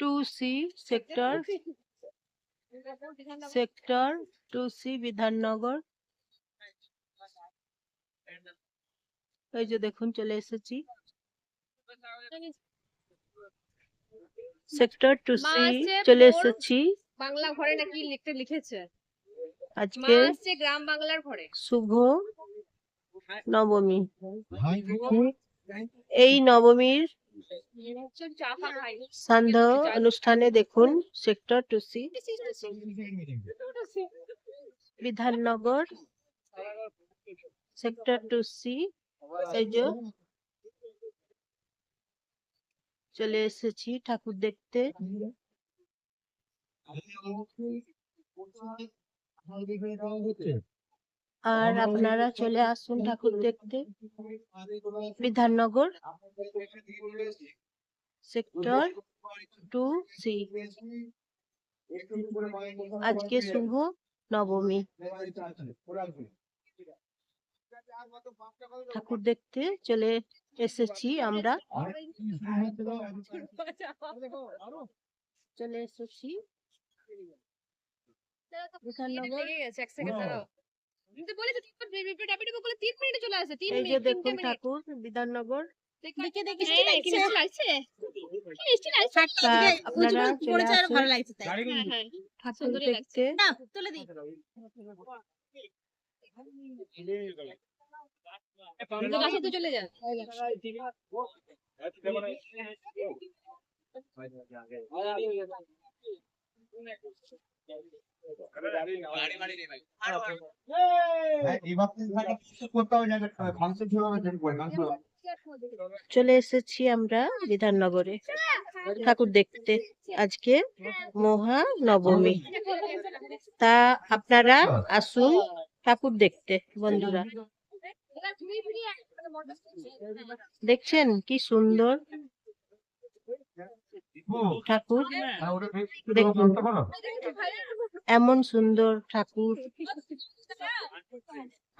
Two C sector sector two C Bidhannagar এই যে দেখুন চলে এসেছি। সেক্টর টু সি চলে এসেছি। বাংলা ঘরে নাকি লিখতে লিখেছে। আজকে গ্রাম বাংলার ঘরে। শুভ নবমী। এই নবমীর সন্ধ্যা অনুষ্ঠানে দেখুন sector two C. Bidhannagar sector two C চলে এসেছি ঠাকুর দেখতে। আর আপনারা চলে আসুন ঠাকুর দেখতে। Bidhannagar sector two C. আজকে শুভ নবমী। ঠাকুর দেখতে চলে এসেছি আমরা। চলে এসেছি। বিধাননগর এই যে মিনিট দেখুন ঠাকুর বিধাননগর। দেখে দেখে মিষ্টি লাগছে কি লাগছে চলে আসুন চলে। এসেছি আমরা বিধাননগরে। ঠাকুর দেখতে। আজকে মহা নবমী তা আপনারা আসুন ঠাকুর দেখতে বন্ধুরা। দেখছেন কি সুন্দর? ঠাকুর দেখুন। এমন সুন্দর ঠাকুর।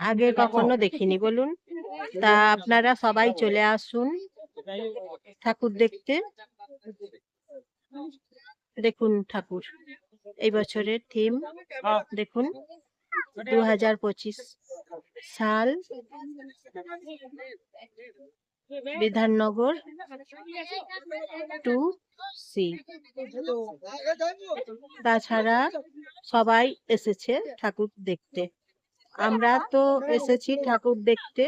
আগে কখনো দেখিনি বলুন। তা আপনারা সবাই চলে আসুন ঠাকুর দেখতে। দেখুন ঠাকুর এই বছরের থিম দেখুন দু হাজার পঁচিশ সাল। Bidhannagar two C. তাছাড়া সবাই এসেছে ঠাকুর দেখতে। আমরা তো এসেছি ঠাকুর দেখতে।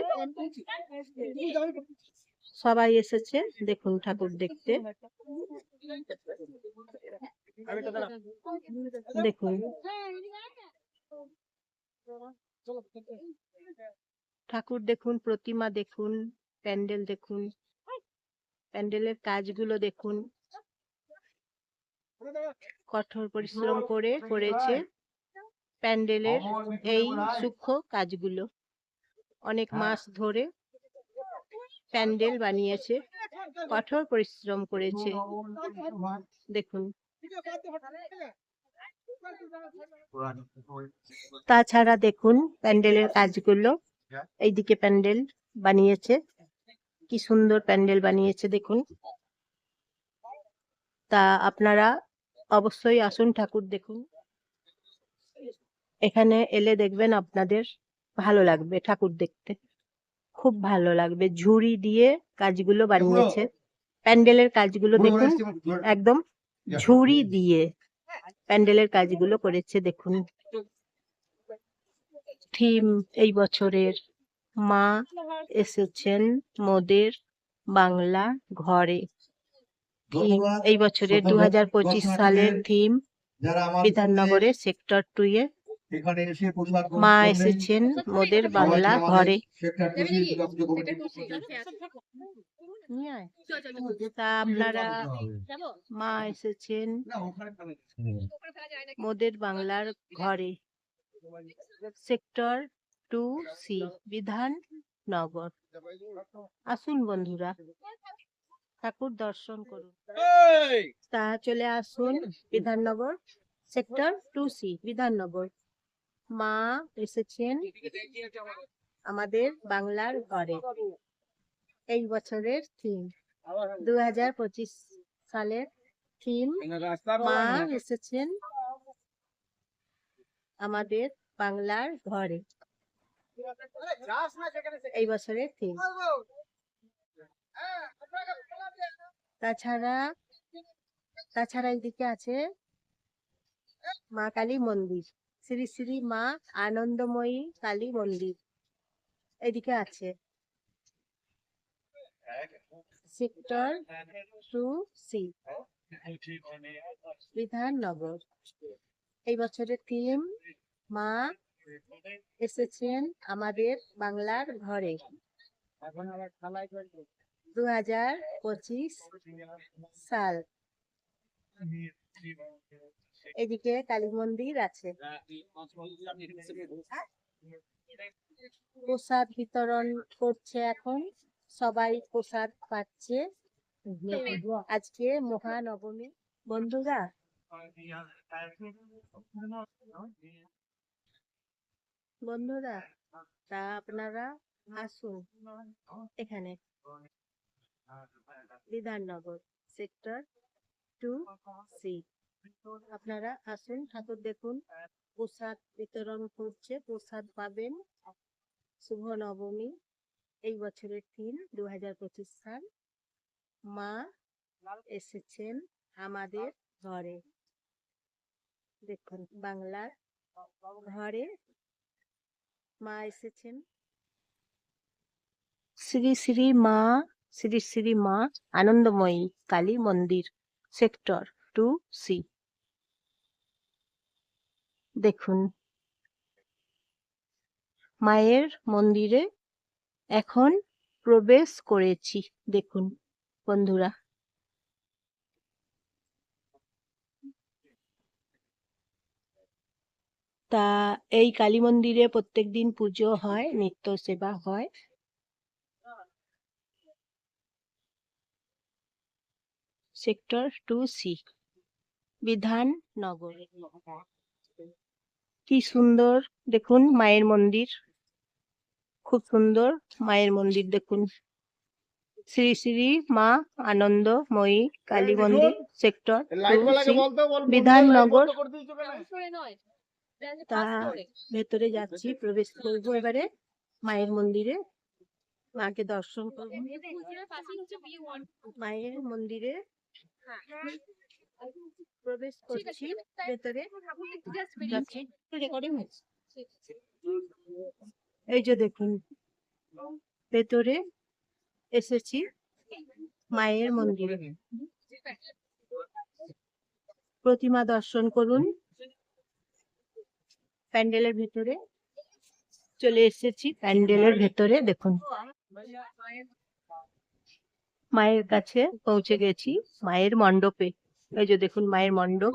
সবাই এসেছে, দেখুন ঠাকুর দেখতে। দেখুন। ঠাকুর দেখুন, প্রতিমা দেখুন। প্যান্ডেল দেখুন। প্যান্ডেলের কাজগুলো দেখুন। কঠোর পরিশ্রম করে করেছে প্যান্ডেলের এই সূক্ষ্ম কাজগুলো। অনেক মাস ধরে প্যান্ডেল বানিয়েছে, কঠোর পরিশ্রম করেছে। দেখুন। তাছাড়া দেখুন প্যান্ডেলের কাজগুলো। এইদিকে প্যান্ডেল বানিয়েছে। কি সুন্দর প্যান্ডেল বানিয়েছে দেখুন। তা আপনারা অবশ্যই আসুন ঠাকুর দেখুন। এখানে এলে দেখবেন আপনাদের ভালো লাগবে ঠাকুর দেখতে। খুব ভালো লাগবে। ঝুড়ি দিয়ে কাজগুলো বানিয়েছে। প্যান্ডেলের কাজগুলো দেখুন একদম ঝুড়ি দিয়ে প্যান্ডেলের কাজগুলো করেছে দেখুন। থিম এই বছরের মা এসেছেন মোদের বাংলা ঘরে। থিম এই বছরের দু হাজার পঁচিশ সালের থিম বিধাননগরের সেক্টর টু এ। মা এসেছেন মোদের বাংলা ঘরে। তা আপনারা মা এসেছেন মোদের বাংলার ঘরে। সেক্টর টু সি বিধান নগর। আসুন বন্ধুরা ঠাকুর দর্শন করুন। তা চলে আসুন Bidhannagar sector two C Bidhannagar মা এসেছেন আমাদের বাংলার ঘরে। এই বছরের থিম দু হাজার পঁচিশ সালের থিম মা এসেছেন আমাদের বাংলার ঘরে। এই বছরের থিম তাছাড়া তাছাড়া এইদিকে আছে মা কালী মন্দির। শ্রী শ্রী মা আনন্দময়ী কালী মন্দির। এদিকে আছে। Sector two C Bidhannagar. এই বছরের থিম মা এসেছেন আমাদের বাংলার ঘরে। দু হাজার পঁচিশ সাল। এদিকে কালী মন্দির আছে। প্রসাদ বিতরণ করছে এখন। সবাই প্রসাদ পাচ্ছে। আজকে মহানবমী। বন্ধুরা বন্ধুরা তা আপনারা আসুন এখানে। Bidhannagar sector two C. আপনারা আসুন ঠাকুর দেখুন। প্রসাদ বিতরণ করছে প্রসাদ পাবেন শুভ নবমী এই বছরের তিন দু হাজার পঁচিশ সাল। মা এসেছেন আমাদের ঘরে। দেখুন বাংলার ঘরে মা এসেছেন। শ্রী শ্রী মা, শ্রী শ্রী মা, আনন্দময়ী, কালী মন্দির, সেক্টর টু সি। দেখুন। মায়ের মন্দিরে এখন প্রবেশ করেছি। দেখুন, বন্ধুরা। তা এই কালী মন্দিরে প্রত্যেকদিন পুজো হয় নিত্য সেবা হয় সেক্টর টু সি বিধাননগর কি সুন্দর দেখুন মায়ের মন্দির খুব সুন্দর মায়ের মন্দির দেখুন শ্রী শ্রী মা আনন্দময়ী কালী মন্দির সেক্টর বিধাননগর তা ভেতরে যাচ্ছি প্রবেশ করব এবারে মায়ের মন্দিরে। মাকে দর্শন করব। মায়ের মন্দিরে হ্যাঁ। প্রবেশ করছি ভেতরে। এই যে দেখুন ভেতরে এসেছি মায়ের মন্দিরে। প্রতিমা দর্শন করুন। প্যান্ডেলের ভেতরে চলে এসেছি প্যান্ডেলের ভেতরে, দেখুন। মায়ের কাছে পৌঁছে গেছি, মায়ের মণ্ডপে। এই যে দেখুন, মায়ের মণ্ডপ।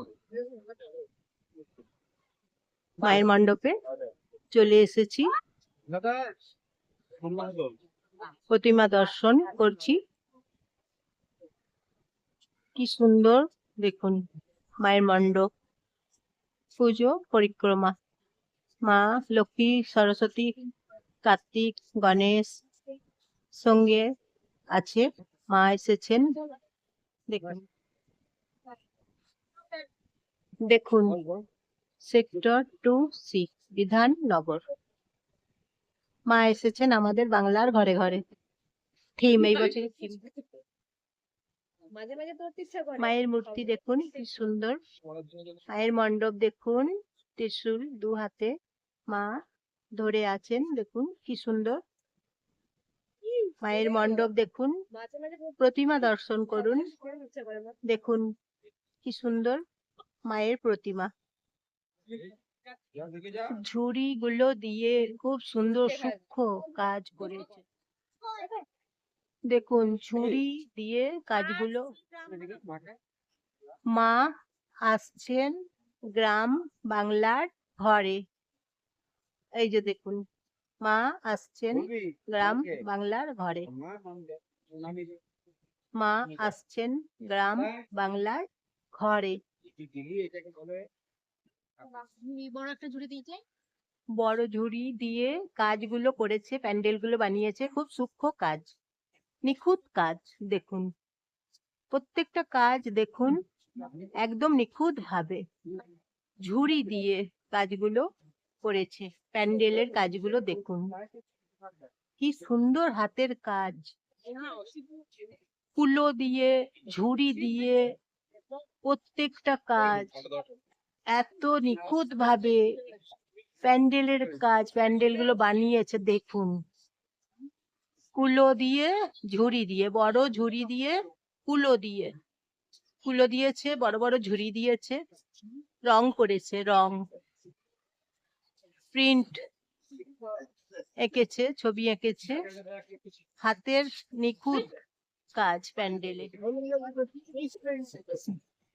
মায়ের মণ্ডপে চলে এসেছি। প্রতিমা দর্শন করছি। কি সুন্দর, দেখুন, মায়ের মণ্ডপ। পুজো, পরিক্রমা। মা লক্ষ্মী সরস্বতী কার্তিক গণেশ সঙ্গে আছে মা এসেছেন। দেখুন। দেখুন। সেক্টর টু সি বিধাননগর মা এসেছেন আমাদের বাংলার ঘরে ঘরে। থিম এই করে। মায়ের মূর্তি দেখুন কি সুন্দর। মায়ের মণ্ডপ দেখুন ত্রিশূল দু হাতে। মা ধরে আছেন, দেখুন কি সুন্দর। মায়ের মণ্ডপ দেখুন, প্রতিমা দর্শন করুন। দেখুন কি সুন্দর মায়ের প্রতিমা। ঝুড়ি গুলো দিয়ে খুব সুন্দর সূক্ষ্ম কাজ করেছে। দেখুন, ঝুড়ি দিয়ে কাজগুলো। মা আসছেন গ্রাম বাংলার ঘরে। এই যে দেখুন মা আসছেন গ্রাম বাংলার ঘরে। মা আসছেন গ্রাম বাংলার ঘরে। বড় ঝুড়ি দিয়ে কাজগুলো করেছে প্যান্ডেলগুলো বানিয়েছে খুব সূক্ষ্ম কাজ নিখুঁত কাজ দেখুন। প্রত্যেকটা কাজ দেখুন একদম নিখুঁত ভাবে ঝুড়ি দিয়ে কাজগুলো করেছে। প্যান্ডেলের কাজগুলো দেখুন। কি সুন্দর হাতের কাজ। কুলো দিয়ে, ঝুড়ি দিয়ে, প্রত্যেকটা কাজ। এত নিখুঁত ভাবে প্যান্ডেলের কাজ প্যান্ডেলগুলো বানিয়েছে, দেখুন। কুলো দিয়ে, ঝুড়ি দিয়ে, বড় ঝুড়ি দিয়ে কুলো দিয়ে। কুলো দিয়েছে, বড় বড় ঝুড়ি দিয়েছে। রং করেছে, রং। প্রিন্ট এঁকেছে, ছবি এঁকেছে। হাতের নিখুঁত কাজ প্যান্ডেলে।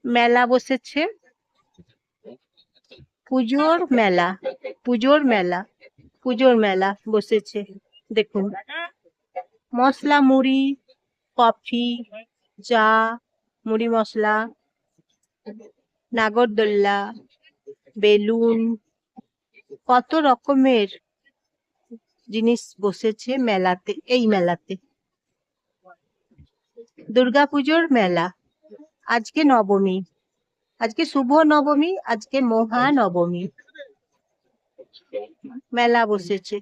মেলা বসেছে। পুজোর মেলা পুজোর মেলা পুজোর মেলা বসেছে, দেখুন। মশলা, মুড়ি, কফি, চা, মুড়ি মশলা, নাগরদোল্লা, বেলুন কত রকমের জিনিস বসেছে মেলাতে, এই মেলাতে? দুর্গাপুজোর মেলা, আজকে নবমী, আজকে শুভ নবমী, আজকে মহানবমী। মেলা বসেছে,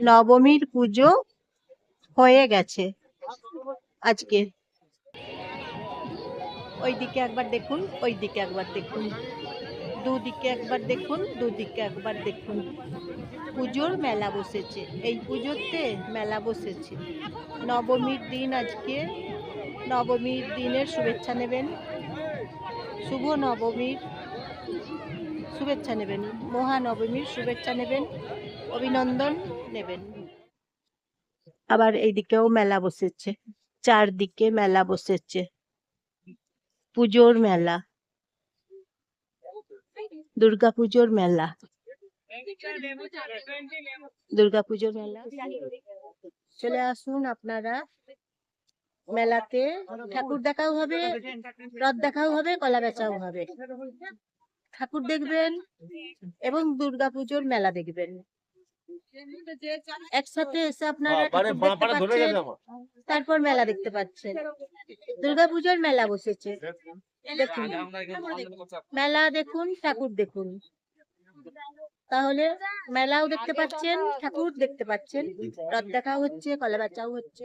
নবমীর পুজো হয়ে গেছে আজকে। ওইদিকে একবার দেখুন, ওইদিকে একবার দেখুন। দুদিকে একবার দেখুন, দুদিকে একবার দেখুন। পুজোর মেলা বসেছে। এই পুজোতে মেলা বসেছে। নবমীর দিন আজকে। নবমীর দিনের শুভেচ্ছা নেবেন। শুভ নবমীর শুভেচ্ছা নেবেন। মহানবমীর শুভেচ্ছা নেবেন। অভিনন্দন নেবেন। আবার এইদিকেও মেলা বসেছে। চারদিকে মেলা বসেছে। পুজোর মেলা। দুর্গাপুজোর মেলা। দুর্গাপুজোর মেলা। চলে আসুন আপনারা। মেলাতে ঠাকুর দেখাও হবে, রথ দেখাও হবে, কলা বেচাও হবে। ঠাকুর দেখবেন এবং দুর্গাপুজোর মেলা দেখবেন। একসাথে এসে আপনারা তারপর মেলা দেখতে পাচ্ছেন। দুর্গাপুজোর মেলা বসেছে। দেখুন মেলা দেখুন ঠাকুর দেখুন। তাহলে মেলাও দেখতে পাচ্ছেন ঠাকুর দেখতে পাচ্ছেন। রথ দেখাও হচ্ছে কলা বেচাও হচ্ছে।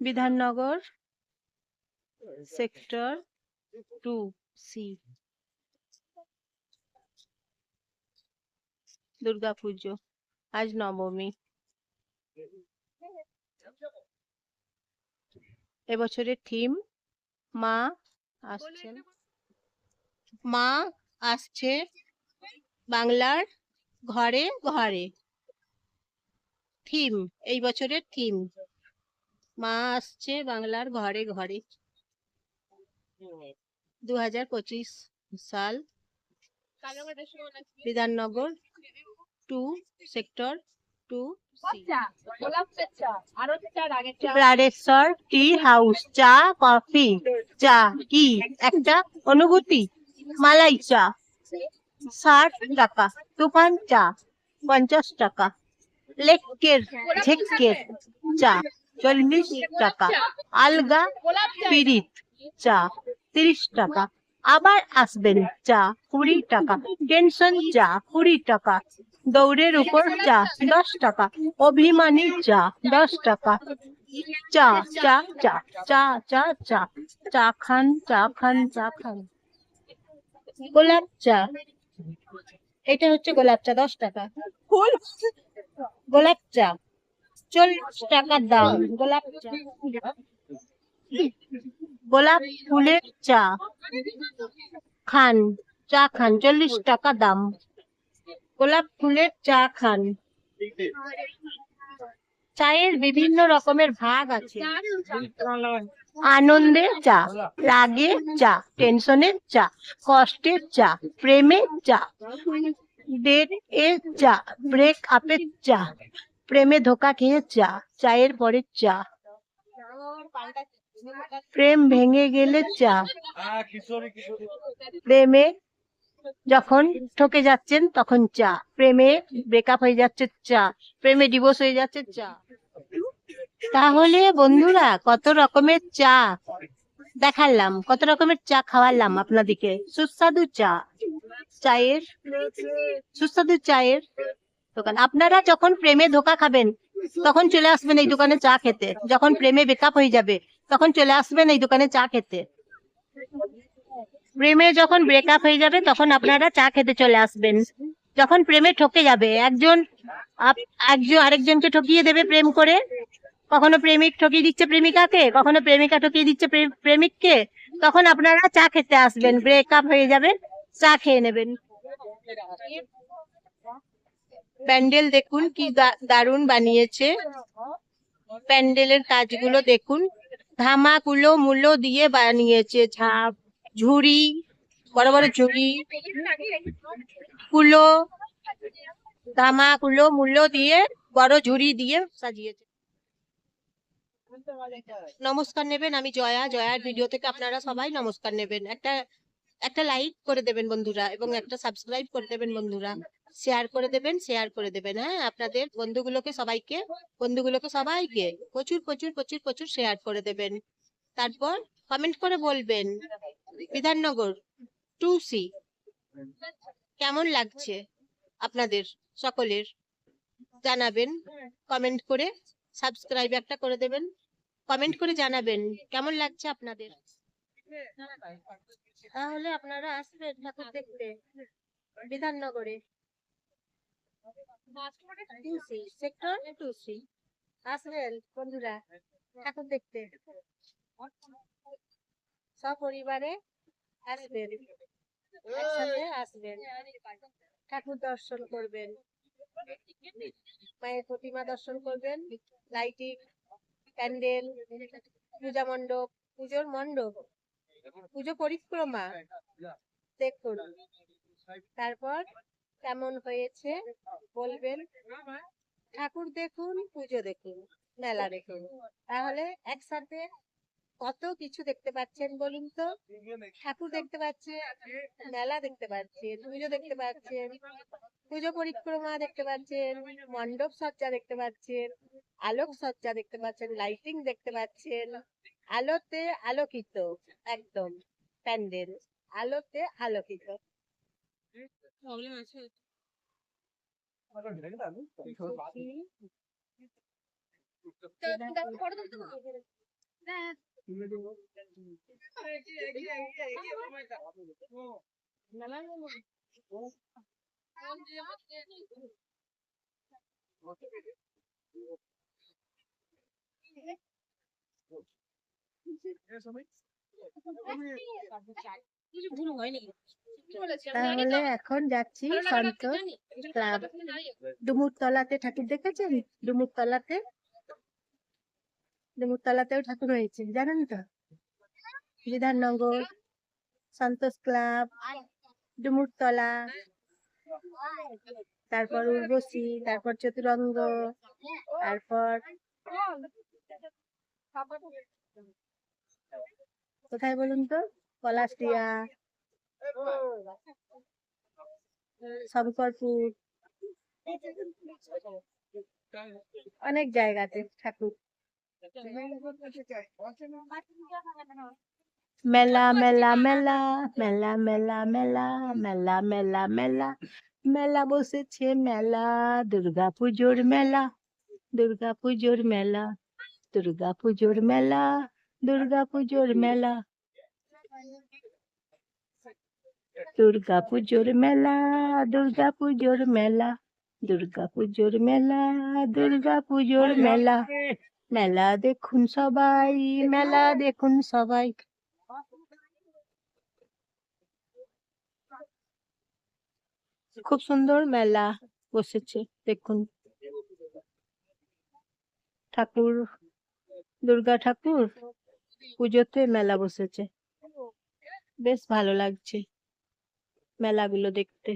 Bidhannagar sector two C. Durga Puja আজ নবমী। এবছরের থিম, মা আসছেন। মা আসছে বাংলার ঘরে ঘরে। থিম, এই বছরের থিম। মা আসছে বাংলার ঘরে ঘরে। দু হাজার পঁচিশ সাল Bidhannagar two, sector two Praneshwar tea house, চা, কফি, চা, কি? একটা অনুভূতি, মালাই চা। ষাট টাকা, তুফান চা, পঞ্চাশ টাকা। লেকের ঝেকের চা চল্লিশ টাকা। আলগা পিরিত চা তিরিশ টাকা। আবার আসবেন চা কুড়ি টাকা। টেনশন চা কুড়ি টাকা। দৌড়ের উপর চা দশ টাকা। অভিমানী চা দশ টাকা। চা চা চা চা চা চা। চা খান চা খান চা খান। গোলাপ চা। এটা হচ্ছে গোলাপ চা দশ টাকা। ফুল গোলাপ চা চল্লিশ টাকা দাম গোলাপ চা গোলাপ ফুলের চা খান চা খান, চল্লিশ টাকা দাম। গোলাপ ফুলের চা খান। চায়ের বিভিন্ন রকমের ভাগ আছে। আনন্দের চা, রাগের চা, টেনশনের চা, কষ্টের চা, প্রেমের চা। এর চা ব্রেক আপের চা প্রেমে ধোকা খেয়ে চা চায়ের পরে চা। প্রেম ভেঙে গেলে চা। প্রেমে যখন ঠকে যাচ্ছেন তখন চা। প্রেমে ব্রেকআপ হয়ে যাচ্ছে চা। প্রেমে ডিভোর্স হয়ে যাচ্ছে চা। তাহলে বন্ধুরা কত রকমের চা? দেখালাম, কত রকমের চা খাওয়ালাম আপনাদেরকে। সুস্বাদু চা। চায়ের? সুস্বাদু চায়ের দোকান। আপনারা যখন প্রেমে ধোকা খাবেন, তখন চলে আসবেন এই দোকানে চা খেতে। যখন প্রেমে বেকআপ হয়ে যাবে, তখন চলে আসবেন এই দোকানে চা খেতে। প্রেমে যখন ব্রেকআপ হয়ে যাবে, তখন আপনারা চা খেতে চলে আসবেন। যখন প্রেমে ঠকে যাবে, একজন একজন আরেকজনকে ঠকিয়ে দেবে প্রেম করে কখনো প্রেমিক ঠকিয়ে দিচ্ছে প্রেমিকাকে, কখনো প্রেমিকা ঠকিয়ে দিচ্ছে প্রে- প্রেমিককে, তখন আপনারা চা খেতে আসবেন ব্রেকআপ হয়ে যাবে, চা খেয়ে নেবেন। প্যান্ডেল দেখুন কি দা- দারুণ বানিয়েছে। প্যান্ডেলের কাজগুলো দেখুন। ধামাগুলো মূল্য দিয়ে বানিয়েছে ঝাপ, ঝুড়ি, বড় বড় ঝুড়ি, কুলো ধামা কুলো মূল্য দিয়ে, বড় ঝুড়ি দিয়ে সাজিয়েছে। নমস্কার নেবেন, আমি জয়া, জয়ার ভিডিও থেকে আপনারা সবাই নমস্কার নেবেন। একটা একটা লাইক করে দেবেন বন্ধুরা এবং একটা সাবস্ক্রাইব করে দেবেন বন্ধুরা। শেয়ার করে দেবেন শেয়ার করে দেবেন হ্যাঁ? আপনাদের বন্ধুগুলোকে সবাইকে বন্ধুগুলোকে সবাইকে প্রচুর প্রচুর প্রচুর প্রচুর শেয়ার করে দেবেন। তারপর কমেন্ট করে বলবেন, বিধাননগর টু সি কেমন লাগছে আপনাদের সকলের? জানাবেন কমেন্ট করে সাবস্ক্রাইব একটা করে দেবেন। কমেন্ট করে জানাবেন। কেমন লাগছে আপনাদের? তাহলে আপনারা আসবেন ঠাকুর দেখতে। বিধাননগরে। সেক্টর টু সি আসবেন বন্ধুরা ঠাকুর দেখতে। সপরিবারে আসবেন। একসাথে আসবেন। ঠাকুর দর্শন করবেন। মায়ের প্রতিমা দর্শন করবেন। লাইটিং প্যান্ডেল, পূজা মণ্ডপ, পুজোর মণ্ডপ, পুজো পরিক্রমা। দেখুন, তারপর কেমন হয়েছে বলবেন? ঠাকুর দেখুন, পুজো দেখুন, মেলা দেখুন। তাহলে একসাথে কত কিছু দেখতে পাচ্ছেন বলুন তো? ঠাকুর দেখতে পাচ্ছেন মেলা দেখতে পাচ্ছেন পুজো দেখতে পাচ্ছেন পুজো পরিক্রমা দেখতে পাচ্ছেন মণ্ডপ সজ্জা দেখতে পাচ্ছেন আলোক সজ্জা দেখতে পাচ্ছেন লাইটিং দেখতে পাচ্ছেন আলোতে আলোকিত একদম প্যান্ডেল আলোতে আলোকিত। তাহলে এখন যাচ্ছি সন্তোষ ক্লাব। ডুমুরতলাতে ঠাকুর দেখেছেন? ডুমুরতলাতে ডুমুরতলাতেও ঠাকুর হয়েছে, জানেন তো? বিধাননগর, সন্তোষ ক্লাব, ডুমুরতলা, তারপর উর্বশী, তারপর চতুরঙ্গ, তারপর কোথায় বলুন তো? পলাশিয়া, শঙ্করপুর, অনেক জায়গাতে ঠাকুর। মেলা মেলা মেলা মেলা মেলা মেলা মেলা মেলা মেলা মেলা বসেছে মেলা দুর্গা পুজোর মেলা দুর্গা পুজোর মেলা দুর্গা পুজোর মেলা দুর্গা পুজোর মেলা দুর্গা পুজোর মেলা দুর্গা পুজোর মেলা দুর্গা পুজোর মেলা দুর্গা পুজোর মেলা মেলা দেখুন সবাই, মেলা দেখুন সবাই। খুব সুন্দর মেলা বসেছে, দেখুন। ঠাকুর, দুর্গা ঠাকুর পুজোতে মেলা বসেছে। বেশ ভালো লাগছে মেলাগুলো দেখতে।